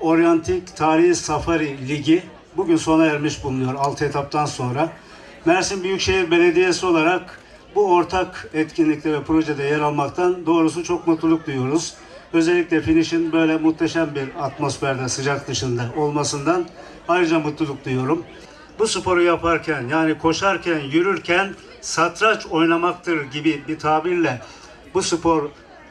Oryantik Tarihi Safari Ligi bugün sona ermiş bulunuyor 6 etaptan sonra. Mersin Büyükşehir Belediyesi olarak bu ortak etkinlikte ve projede yer almaktan doğrusu çok mutluluk duyuyoruz. Özellikle finişin böyle muhteşem bir atmosferde sıcak dışında olmasından ayrıca mutluluk duyuyorum. Bu sporu yaparken yani koşarken, yürürken satranç oynamaktır gibi bir tabirle bu spor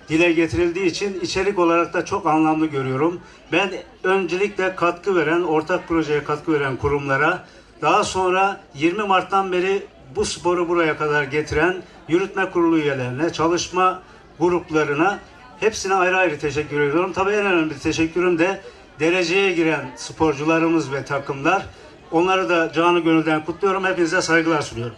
dile getirildiği için içerik olarak da çok anlamlı görüyorum. Ben öncelikle katkı veren, ortak projeye katkı veren kurumlara, daha sonra 20 Mart'tan beri bu sporu buraya kadar getiren yürütme kurulu üyelerine, çalışma gruplarına hepsine ayrı ayrı teşekkür ediyorum. Tabii en önemli teşekkürüm de dereceye giren sporcularımız ve takımlar. Onları da canı gönülden kutluyorum. Hepinize saygılar sunuyorum.